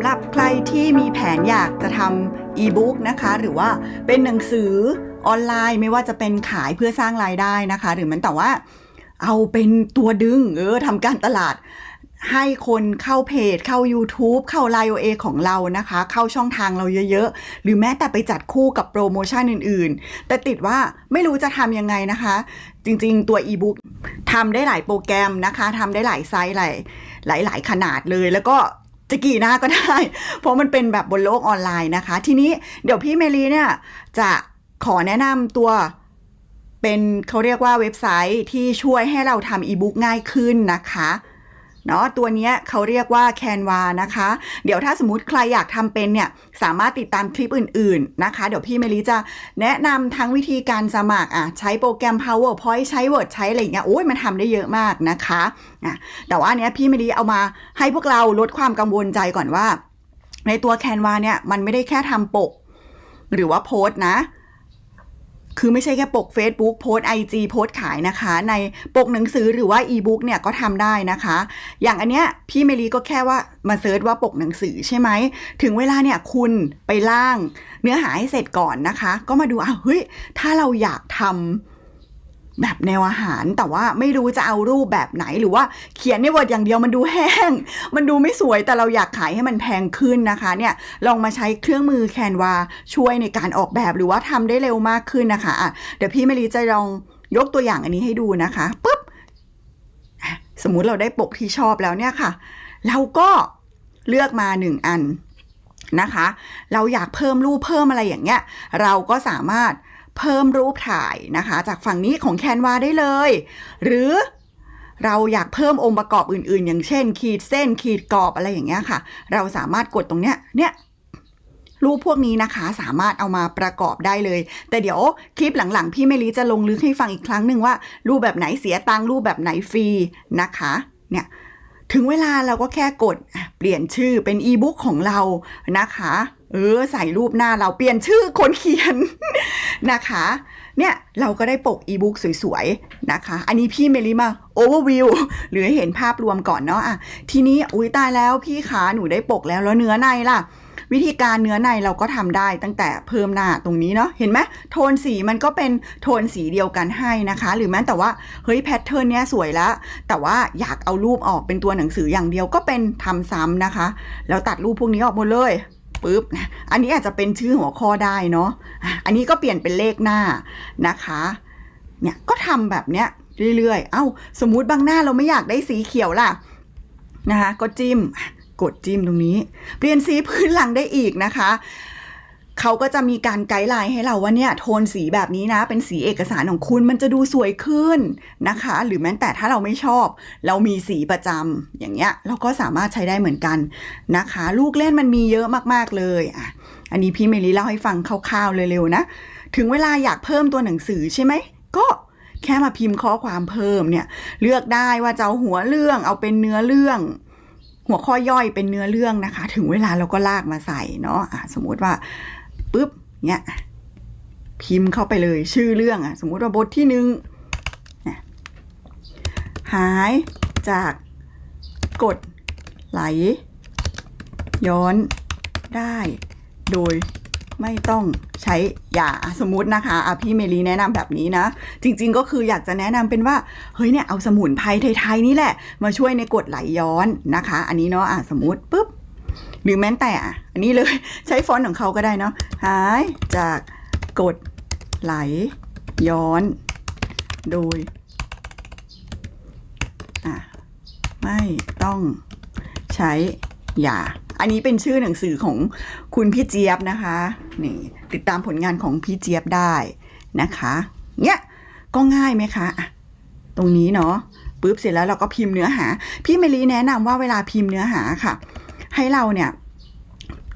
ำหรับใครที่มีแผนอยากจะทำอีบุ๊กนะคะ หรือว่าเป็นหนังสือออนไลน์ไม่ว่าจะเป็นขายเพื่อสร้างรายได้นะคะ หรือมันแต่ว่า เอาเป็นตัวดึง เออทำการตลาด ให้คนเข้าเพจ เข้า YouTube เข้า l i โอเอของเรานะคะ เข้าช่องทางเราเยอะๆ หรือแม้แต่ไปจัดคู่กับโปรโมชั่นอื่นๆ แต่ติดว่าไม่รู้จะทำยังไงนะคะ จริงๆ ตัวอีบุ๊กทำได้หลายโปรแกรมนะคะทำได้หลายไซส์หลายหลายหลายขนาดเลยแล้วก็ จะกี่หน้าก็ได้ เพราะมันเป็นแบบบนโลกออนไลน์นะคะ ทีนี้เดี๋ยวพี่เมลีเนี่ยจะขอแนะนำตัวเป็นเขาเรียกว่าเว็บไซต์ที่ช่วยให้เราทำอีบุ๊กง่ายขึ้นนะคะ เนาะตัวนี้เขาเรียกว่า Canva นะคะ เดี๋ยวถ้าสมมติใครอยากทำเป็นเนี่ย สามารถติดตามคลิปอื่น ๆ นะคะ เดี๋ยวพี่เมลีจะแนะนำทั้งวิธีการสมัครอะใช้โปรแกรม PowerPoint ใช้ Word ใช้อะไรอย่างเงี้ยโอ้ยมันทำได้เยอะมากนะคะอะแต่ว่าเนี้ยพี่เมลีเอามาให้พวกเราลดความกังวลใจก่อนว่า ในตัว Canva เนี่ยมันไม่ได้แค่ทำปก หรือว่าโพสต์นะ คือไม่ใช่แค่ปก Facebook โพสต์ IG โพสต์ขายนะคะ ในปกหนังสือหรือว่าอีบุ๊กเนี่ยก็ทำได้นะคะ อย่างอันเนี้ยพี่เมลีก็แค่ว่ามาเซิร์ชว่าปกหนังสือใช่ไหม ถึงเวลาเนี่ยคุณไปล่าง เนื้อหาให้เสร็จก่อนนะคะ ก็มาดูอะเฮ้ยถ้าเราอยากทำ แบบแนวอาหารแต่ว่าไม่รู้จะเอารูปแบบไหนหรือว่าเขียนในวอร์ดอย่างเดียวมันดูแห้ง มันดูไม่สวยแต่เราอยากขายให้มันแพงขึ้นนะคะเนี่ยลองมาใช้เครื่องมือแคนวาช่วยในการออกแบบหรือว่าทำได้เร็วมากขึ้นนะคะะเดี๋ยวพี่เมลีจะลองยกตัวอย่างอันนี้ให้ดูนะคะปุ๊บสมมุติเราได้ปกที่ชอบแล้วเนี่ยค่ะเราก็เลือกมาหนึ่งอันนะคะ เราอยากเพิ่มรูปเพิ่มอะไรอย่างเงี้ย เราก็สามารถ เพิ่มรูปถ่ายนะคะ จากฝั่งนี้ของแคนวาได้เลย หรือเราอยากเพิ่มองค์ประกอบอื่น ๆ อย่างเช่น ขีดเส้นขีดกรอบอะไรอย่างเงี้ยค่ะ เราสามารถกดตรงเนี้ยเนี่ยรูปพวกนี้นะคะสามารถเอามาประกอบได้เลย แต่เดี๋ยวคลิปหลังๆ พี่เมลีจะลงลึกให้ฟังอีกครั้งหนึ่งว่า รูปแบบไหนเสียตังรูปแบบไหนฟรีนะคะเนี่ยถึงเวลาเราก็แค่กดเปลี่ยนชื่อเป็นอีบุ๊กของเรานะคะ เออใส่รูปหน้าเราเปลี่ยนชื่อคนเขียนนะคะ เนี่ยเราก็ได้ปกอีบุ๊กสวยๆนะคะ อันนี้พี่เมลิมาโอเวอร์วิวหรือเห็นภาพรวมก่อนเนาะอะทีนี้อุ้ยตายแล้วพี่ขาหนูได้ปกแล้วแล้วเนื้อในล่ะ วิธีการเนื้อในเราก็ทำได้ตั้งแต่เพิ่มหน้าตรงนี้เนาะเห็นไหมโทนสีมันก็เป็นโทนสีเดียวกันให้นะคะ หรือแม้แต่ว่าเฮ้ยแพทเทิร์นเนี้ยสวยแล้วแต่ว่าอยากเอารูปออกเป็นตัวหนังสืออย่างเดียวก็เป็นทำซ้ำนะคะ แล้วตัดรูปพวกนี้ออกหมดเลย ปุ๊บนะอันนี้อาจจะเป็นชื่อหัวข้อได้เนาะอันนี้ก็เปลี่ยนเป็นเลขหน้านะคะเนี่ยก็ทำแบบเนี้ยเรื่อยๆ เอ้า สมมุติบางหน้าเราไม่อยากได้สีเขียวล่ะนะคะ ก็จิ้ม กดจิ้มตรงนี้ เปลี่ยนสีพื้นหลังได้อีกนะคะ เขาก็จะมีการไกด์ไลน์ให้เราว่าเนี่ยโทนสีแบบนี้นะ เป็นสีเอกสารของคุณมันจะดูสวยขึ้นนะคะ หรือแม้แต่ถ้าเราไม่ชอบ เรามีสีประจำอย่างเงี้ยเราก็สามารถใช้ได้เหมือนกันนะคะ ลูกเล่นมันมีเยอะมากๆเลยอะอันนี้พี่เมลีเล่าให้ฟังคร่าวๆเร็วๆนะ ถึงเวลาอยากเพิ่มตัวหนังสือใช่ไหมก็แค่มาพิมพ์ข้อความเพิ่มเนี่ย เลือกได้ว่าจะเอาหัวเรื่องเอาเป็นเนื้อเรื่อง หัวข้อย่อยเป็นเนื้อเรื่องนะคะ ถึงเวลาเราก็ลากมาใส่เนาะะสมมุติว่า ปุ๊บเนี่ยพิมพ์เข้าไปเลยชื่อเรื่องอะ สมมุติว่าบทที่หนึ่งหายจากกดไหล ย้อนได้ โดยไม่ต้องใช้ยาสมมุตินะคะอะพี่เมลีแนะนำแบบนี้นะ จริง ๆ ก็คืออยากจะแนะนำเป็นว่า เฮ้ยเนี่ยเอาสมุนไพรไทย ๆ นี่แหละ มาช่วยในกดไหลย้อนนะคะ อันนี้เนาะอะสมมติปุ๊บ หรือแม้แต่อะอันนี้เลยใช้ฟอนต์ของเขาก็ได้เนาะหายจากกดไหลย้อน โดยอะไม่ต้องใช้ยา อันนี้เป็นชื่อหนังสือของคุณพี่เจี๊ยบนะคะนี่ติดตามผลงานของพี่เจี๊ยบได้นะคะเนี่ยก็ง่ายไหมคะตรงนี้เนาะปุ๊บเสร็จแล้วเราก็พิมพ์เนื้อหา พี่เมลีแนะนำว่าเวลาพิมพ์เนื้อหาค่ะ ให้เราเนี่ย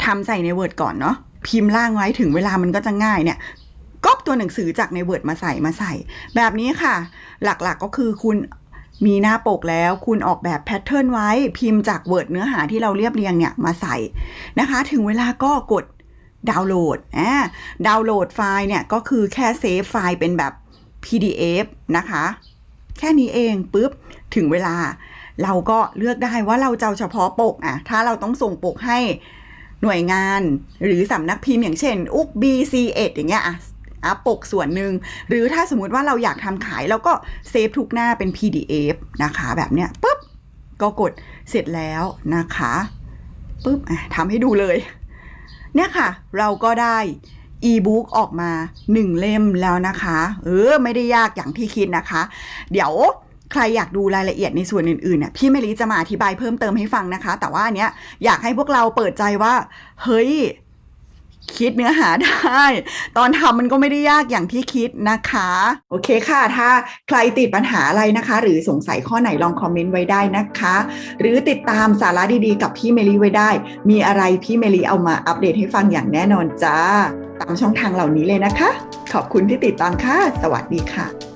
ทำใส่ใน Word ก่อนเนาะพิมพ์ล่างไว้ถึงเวลามันก็จะง่ายเนี่ยก๊อปตัวหนังสือจากใน Word มาใส่มาใส่ แบบนี้ค่ะ หลักๆก็คือคุณมีหน้าปกแล้วคุณออกแบบแพทเทิร์นไว้พิมพ์จาก Word เนื้อหาที่เราเรียบเรียงเนี่ยมาใส่นะคะ ถึงเวลาก็กดดาวน์โหลดอ่าดาวน์โหลดไฟล์เนี่ยก็คือแค่เซฟไฟล์เป็นแบบ PDF นะคะ แค่นี้เองปุ๊บถึงเวลา เราก็เลือกได้ว่าเราจะเอาเฉพาะปกอะถ้าเราต้องส่งปกให้ หน่วยงาน หรือสำนักพิมพ์อย่างเช่น อุก BC1 อย่างเงี้ยอะอัพปกส่วนหนึ่ง หรือถ้าสมมุติว่าเราอยากทำขายเราก็เซฟทุกหน้าเป็น PDF นะคะ แบบเนี้ยปุ๊บก็กดเสร็จแล้วนะคะปุ๊บทำให้ดูเลย เนี่ยค่ะ เราก็ได้อีบุ๊กออกมาหนึ่งเล่มแล้วนะคะ เออ ไม่ได้ยากอย่างที่คิดนะคะ เดี๋ยว ใครอยากดูรายละเอียดในส่วนอื่นๆเนี่ยพี่เมลีจะมาอธิบายเพิ่มเติมให้ฟังนะคะ แต่ว่าอันเนี้ยอยากให้พวกเราเปิดใจว่า เฮ้ย คิดเนื้อหาได้ ตอนทำมันก็ไม่ได้ยากอย่างที่คิดนะคะ โอเคค่ะ ถ้าใครติดปัญหาอะไรนะคะ หรือสงสัยข้อไหนลองคอมเมนต์ไว้ได้นะคะ หรือติดตามสาระดีๆ กับพี่เมลีไว้ได้ มีอะไรพี่เมลีเอามาอัปเดตให้ฟังอย่างแน่นอนจ้า ตามช่องทางเหล่านี้เลยนะคะ ขอบคุณที่ติดตามค่ะ สวัสดีค่ะ